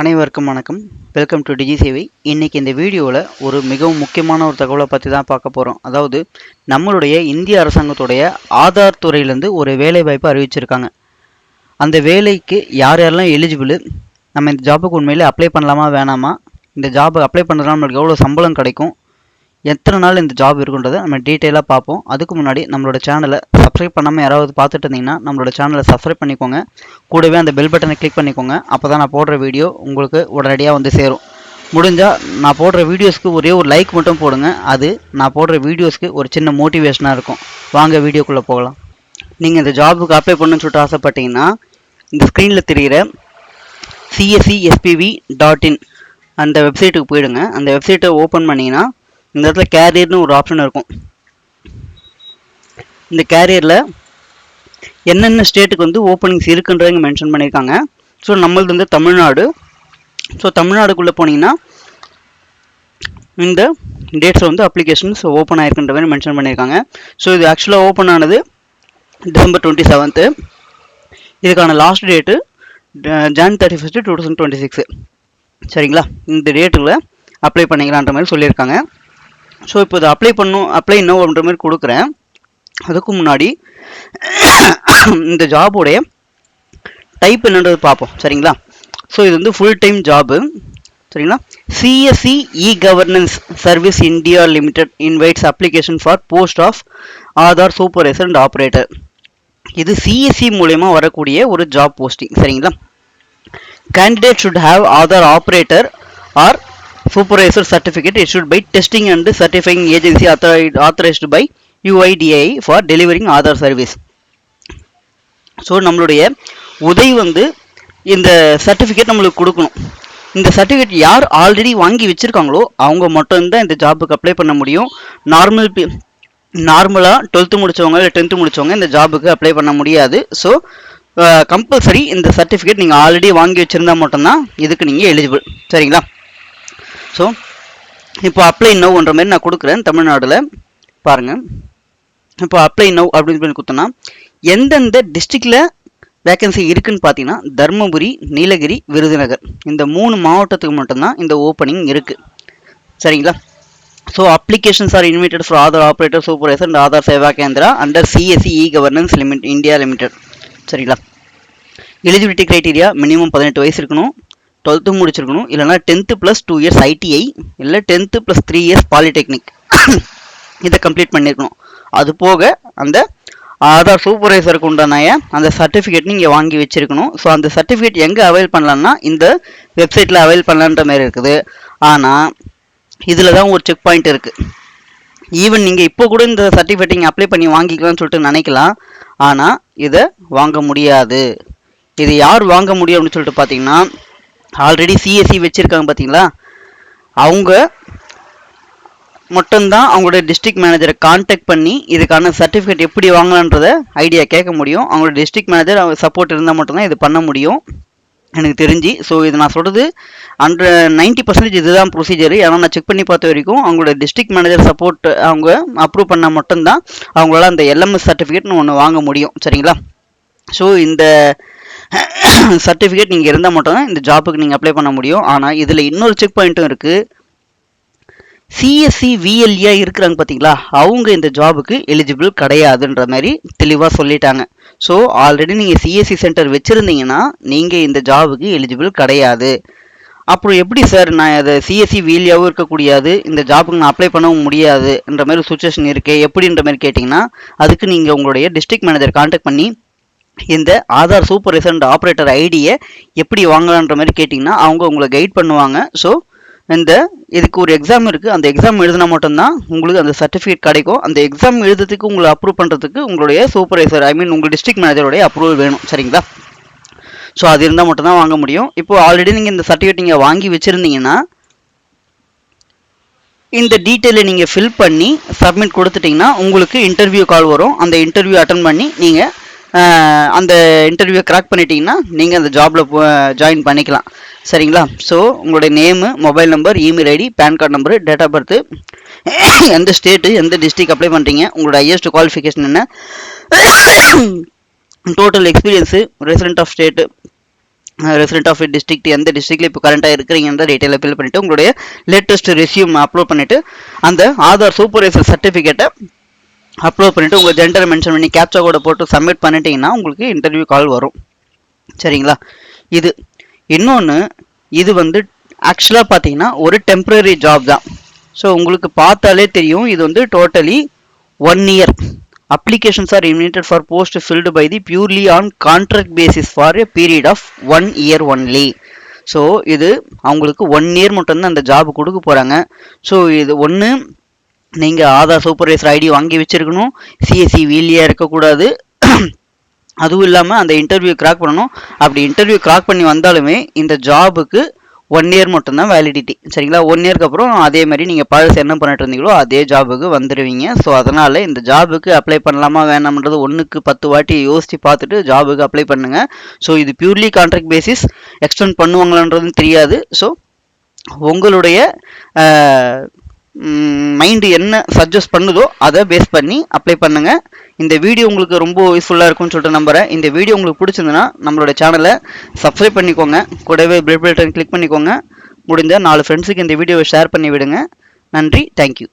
அனைவருக்கும் வணக்கம். Welcome to டிஜி சேவை இன்றைக்கி இந்த வீடியோவில் ஒரு மிகவும் முக்கியமான ஒரு தகவலை பற்றி தான் பார்க்க போகிறோம் அதாவது நம்மளுடைய இந்திய அரசாங்கத்துடைய ஆதார் துறையிலேருந்து ஒரு வேலை வாய்ப்பு அறிவிச்சிருக்காங்க. அந்த வேலைக்கு யார் யாரெல்லாம் எலிஜிபிள் நம்ம இந்த ஜாபுக்கு உண்மையில் அப்ளை பண்ணலாமா வேணாமா இந்த ஜாபை அப்ளை பண்ணுறதுனால நம்மளுக்கு எவ்வளோ சம்பளம் கிடைக்கும் எத்தனை நாள் இந்த ஜாப் இருக்குன்றதை நம்ம டீட்டெயிலாக பார்ப்போம். அதுக்கு முன்னாடி நம்மளோட சேனலை சப்ஸ்கிரைப் பண்ணாமல் யாராவது பார்த்துட்டு இருந்தீங்கன்னா நம்மளோட சேனலை சப்ஸ்கிரைப் பண்ணிக்கோங்க. கூடவே அந்த பெல் பட்டனை கிளிக் பண்ணிக்கோங்க. அப்போ தான் நான் போடுற வீடியோ உங்களுக்கு உடனடியாக வந்து சேரும். முடிஞ்சால் நான் போடுற வீடியோஸ்க்கு ஒரே ஒரு லைக் மட்டும் போடுங்க. அது நான் போடுற வீடியோஸ்க்கு ஒரு சின்ன மோட்டிவேஷனாக இருக்கும். வாங்க வீடியோக்குள்ளே போகலாம். நீங்கள் இந்த ஜாபுக்கு அப்ளை பண்ணுன்னு சொல்லிட்டு ஆசைப்பட்டீங்கன்னா இந்த ஸ்க்ரீனில் தெரிகிற சிஎஸ்சி எஸ்பிவி டாட் இன் அந்த வெப்சைட்டுக்கு போயிடுங்க. அந்த வெப்சைட்டை ஓப்பன் பண்ணிங்கன்னா இந்த இடத்துல கேரியர்னு ஒரு ஆப்ஷன் இருக்கும். இந்த கேரியரில் என்னென்ன ஸ்டேட்டுக்கு வந்து ஓப்பனிங்ஸ் இருக்குன்றவங்க மென்ஷன் பண்ணியிருக்காங்க. ஸோ நம்மளது வந்து தமிழ்நாடு. ஸோ தமிழ்நாடுக்குள்ளே போனீங்கன்னா இந்த டேட்ஸில் வந்து அப்ளிகேஷன்ஸ் ஓப்பன் ஆயிருக்குன்ற மாதிரி மென்ஷன் பண்ணியிருக்காங்க. ஸோ இது ஆக்சுவலாக ஓப்பன் ஆனது டிசம்பர் டுவெண்ட்டி செவன்த்து இதுக்கான last date Jan thirty first two thousand twenty six சரிங்களா? இந்த டேட்டில் அப்ளை பண்ணிக்கலான்ற மாதிரி சொல்லியிருக்காங்க. ஸோ இப்போ இதை அப்ளை பண்ணும் அப்ளை நோன்ற மாதிரி கொடுக்குறேன். அதுக்கு முன்னாடி இந்த ஜாபுடைய டைப் என்னன்றது பார்ப்போம். சரிங்களா? ஸோ இது வந்து ஃபுல் டைம் ஜாபு சரிங்களா CSC e governance service India limited invites application for post of Aadhaar supervisor and operator இது சிஎஸ்சி மூலயமா வரக்கூடிய ஒரு ஜாப் போஸ்டிங் சரிங்களா? Candidate should have Aadhaar operator or supervisor certificate by testing and certifying agency agency authorised by UIDAI for delivering Aadhaar service so நம்மளுடைய உதவி வந்து இந்த certificate நம்மளுக்கு கொடுக்கணும். இந்த சர்டிஃபிகேட் யார் ஆல்ரெடி வாங்கி வச்சுருக்காங்களோ அவங்க மட்டும்தான் இந்த ஜாபுக்கு அப்ளை பண்ண முடியும். நார்மல் நார்மலாக டுவெல்த்து முடித்தவங்க இல்லை டென்த்து முடித்தவங்க இந்த ஜாபுக்கு அப்ளை பண்ண முடியாது. ஸோ கம்பல்சரி இந்த சர்டிஃபிகேட் நீங்கள் ஆல்ரெடி வாங்கி வச்சுருந்தா மட்டும்தான் இதுக்கு நீங்கள் எலிஜிபிள் சரிங்களா? ஸோ இப்போ அப்ளை நோன்ற மாதிரி நான் கொடுக்குறேன் தமிழ்நாட்டில் பாருங்கள் இப்போ அப்ளை நவ் அப்படின்னு சொல்லி கொடுத்தோன்னா எந்தெந்த டிஸ்ட்ரிக்டில் வேகன்சி இருக்குன்னு பார்த்தீங்கன்னா தருமபுரி நீலகிரி விருதுநகர். இந்த மூணு மாவட்டத்துக்கு மட்டும்தான் இந்த ஓப்பனிங் இருக்குது சரிங்களா? So applications are invited for Aadhaar operator supervisor and Aadhaar Seva Kendra under CSC e governance limit India limited சரிங்களா? எலிஜிபிலிட்டி க்ரைட்டீரியா மினிமம் பதினெட்டு வயசு இருக்கணும் டுவெல்த்து முடிச்சிருக்கணும் இல்லைனா tenth plus two years ITI இல்லை tenth plus three years polytechnic இதை complete பண்ணியிருக்கணும் அது போக அந்த ஆதார் சூப்பர்வைசருக்கு உண்டான அந்த சர்டிஃபிகேட் நீங்கள் வாங்கி வச்சுருக்கணும். ஸோ அந்த சர்டிஃபிகேட் எங்கே அவைல் பண்ணலான்னா இந்த வெப்சைட்டில் அவைல் பண்ணலான்ற மாதிரி இருக்குது. ஆனால் இதில் தான் ஒரு செக் பாயிண்ட் இருக்குது ஈவன் நீங்கள் இப்போ கூட இந்த சர்டிஃபிகேட் நீங்கள் அப்ளை பண்ணி வாங்கிக்கலாம்னு சொல்லிட்டு நினைக்கலாம். ஆனால் இதை வாங்க முடியாது. இது யார் வாங்க முடியும் அப்படின்னு சொல்லிட்டு பார்த்தீங்கன்னா ஆல்ரெடி சிஎஸ்சி வச்சுருக்காங்க பார்த்தீங்களா? அவங்க மட்டும்தான் அவங்களோட டிஸ்ட்ரிக்ட் மேனேஜரை காண்டாக்ட் பண்ணி இதுக்கான சர்டிஃபிகேட் எப்படி வாங்கலான்றத ஐடியா கேட்க முடியும். அவங்களோட டிஸ்ட்ரிக்ட் மேனேஜர் அவங்க சப்போர்ட் இருந்தால் மட்டும்தான் இது பண்ண முடியும். எனக்கு தெரிஞ்சு. ஸோ இது நான் சொல்கிறது அண்ட் நைன்ட்டி பர்சன்டேஜ் இதுதான் ப்ரொசீஜர் ஏன்னா நான் செக் பண்ணி பார்த்த வரைக்கும் அவங்களோட டிஸ்ட்ரிக்ட் மேனேஜர் சப்போர்ட் அவங்க அப்ரூவ் பண்ணால் மட்டும்தான் அவங்களால அந்த எல்எம்எஸ் சர்டிஃபிகேட்னு ஒன்று வாங்க முடியும். சரிங்களா? ஸோ இந்த சர்டிஃபிகேட் நீங்கள் இருந்தால் மட்டும்தான் இந்த ஜாப்புக்கு நீங்கள் அப்ளை பண்ண முடியும். ஆனால் இதில் இன்னொரு செக் பாயிண்ட்டும் இருக்குது சிஎஸ்சி விஎல்ஏ இருக்கிறாங்க பார்த்தீங்களா அவங்க இந்த ஜாபுக்கு எலிஜிபிள் கிடையாதுன்ற மாதிரி தெளிவாக சொல்லிட்டாங்க. ஸோ ஆல்ரெடி நீங்கள் சிஎஸ்சி சென்டர் வச்சுருந்தீங்கன்னா நீங்கள் இந்த ஜாபுக்கு எலிஜிபிள் கிடையாது. அப்புறம் எப்படி சார் நான் அதை சிஎஸ்சி வீலியாகவும் இருக்கக்கூடியது இந்த ஜாபுக்கு நான் அப்ளை பண்ணவும் முடியாதுன்ற மாதிரி சுச்சுவேஷன் இருக்கே எப்படின்ற மாதிரி கேட்டிங்கன்னா அதுக்கு நீங்கள் உங்களுடைய டிஸ்ட்ரிக்ட் மேனேஜர் கான்டாக்ட் பண்ணி இந்த ஆதார் சூப்பர் அண்ட் ஆப்ரேட்டர் ஐடியை எப்படி வாங்கலான்ற மாதிரி கேட்டிங்கன்னா அவங்க உங்களை கைட் பண்ணுவாங்க. ஸோ இந்த இதுக்கு ஒரு எக்ஸாம் இருக்குது அந்த எக்ஸாம் எழுதினா மட்டும்தான் உங்களுக்கு அந்த சர்டிஃபிகேட் கிடைக்கும். அந்த எக்ஸாம் எழுதுறதுக்கு உங்களை அப்ரூவ் பண்ணுறதுக்கு உங்களுடைய சூப்பர்வைசர் ஐ மீன் உங்கள் டிஸ்ட்ரிக்ட் மேனேஜருடைய அப்ரூவல் வேணும். சரிங்களா? ஸோ அது இருந்தால் மட்டும்தான் வாங்க முடியும். இப்போ ஆல்ரெடி நீங்கள் இந்த சர்டிஃபிகேட் நீங்கள் வாங்கி வச்சுருந்தீங்கன்னா இந்த டீட்டெயிலை நீங்கள் ஃபில் பண்ணி சப்மிட் கொடுத்துட்டிங்கன்னா உங்களுக்கு இன்டர்வியூ கால் வரும். அந்த இன்டர்வியூ அட்டன் பண்ணி நீங்கள் அந்த இன்டர்வியூ கிராக் பண்ணிட்டீங்கன்னா நீங்கள் அந்த ஜாபில் ஜாயின் பண்ணிக்கலாம். சரிங்களா? ஸோ உங்களுடைய name mobile number email ID PAN card number date of birth எந்த ஸ்டேட்டு எந்த டிஸ்ட்ரிக் அப்ளை பண்ணுறீங்க உங்களோட ஹையஸ்ட் குவாலிஃபிகேஷன் என்ன total experience resident of state resident of district எந்த டிஸ்ட்ரிக்ட்ல இப்போ கரண்ட்டாக இருக்கிறீங்கன்ற டீட்டெயிலை ஃபில் பண்ணிவிட்டு உங்களுடைய லேட்டஸ்ட் ரெசியூம் அப்லோட் பண்ணிவிட்டு அந்த ஆதார் சூப்பர்வைசர் சர்டிஃபிகேட்டை அப்லோட் பண்ணிவிட்டு உங்கள் ஜெண்டர் மென்ஷன் பண்ணி கேப்சா கோடை போட்டு சப்மிட் பண்ணிட்டீங்கன்னா உங்களுக்கு இன்டர்வியூ கால் வரும். சரிங்களா? இது. இன்னொன்று இது வந்து ஆக்சுவலாக பார்த்தீங்கன்னா ஒரு டெம்பரரி ஜாப் தான். ஸோ உங்களுக்கு பார்த்தாலே தெரியும் இது வந்து totally one year applications are invited for post filled by the purely on contract basis for a period of one year only so இது அவங்களுக்கு ஒன் இயர் மட்டும்தான் அந்த ஜாப் கொடுக்க போகிறாங்க ஸோ இது ஒன்று நீங்கள் ஆதார் சூப்பர்வைசர் ஐடி வாங்கி வச்சிருக்கணும். சிஎஸ்சி வீலியாக இருக்கக்கூடாது. அதுவும் இல்லாமல் அந்த இன்டர்வியூ கிராக் பண்ணணும். அப்படி இன்டர்வியூ கிராக் பண்ணி வந்தாலுமே இந்த ஜாபுக்கு ஒன் இயர் மட்டும்தான் வேலிடிட்டி சரிங்களா? ஒன் இயர்க்கு அப்புறம் அதே மாதிரி நீங்கள் பழசு என்ன பண்ணிட்டு இருந்தீங்களோ அதே ஜாபுக்கு வந்துடுவீங்க ஸோ அதனால் இந்த ஜாபுக்கு அப்ளை பண்ணலாமா வேணாம்ன்றது ஒன்றுக்கு பத்து வாட்டி யோசித்து பார்த்துட்டு ஜாபுக்கு அப்ளை பண்ணுங்கள் ஸோ இது பியூர்லி கான்ட்ராக்ட் பேசிஸ் எக்ஸ்டெண்ட் பண்ணுவாங்களான்றதும் தெரியாது. ஸோ உங்களுடைய மைண்டு என்ன சஜஸ்ட் பண்ணுதோ அதை பேஸ் பண்ணி அப்ளை பண்ணுங்கள் இந்த வீடியோ உங்களுக்கு ரொம்ப யூஸ்ஃபுல்லாக இருக்கும்னு சொல்லிட்டு நம்புறேன். இந்த வீடியோ உங்களுக்கு பிடிச்சிருந்துன்னா நம்மளோட சேனலை சப்ஸ்கிரைப் பண்ணிக்கோங்க. கூடவே பெல் பட்டன் கிளிக் பண்ணிக்கோங்க. முடிஞ்ச நாலு ஃப்ரெண்ட்ஸுக்கு இந்த வீடியோவை ஷேர் பண்ணி விடுங்க. நன்றி. தேங்க்யூ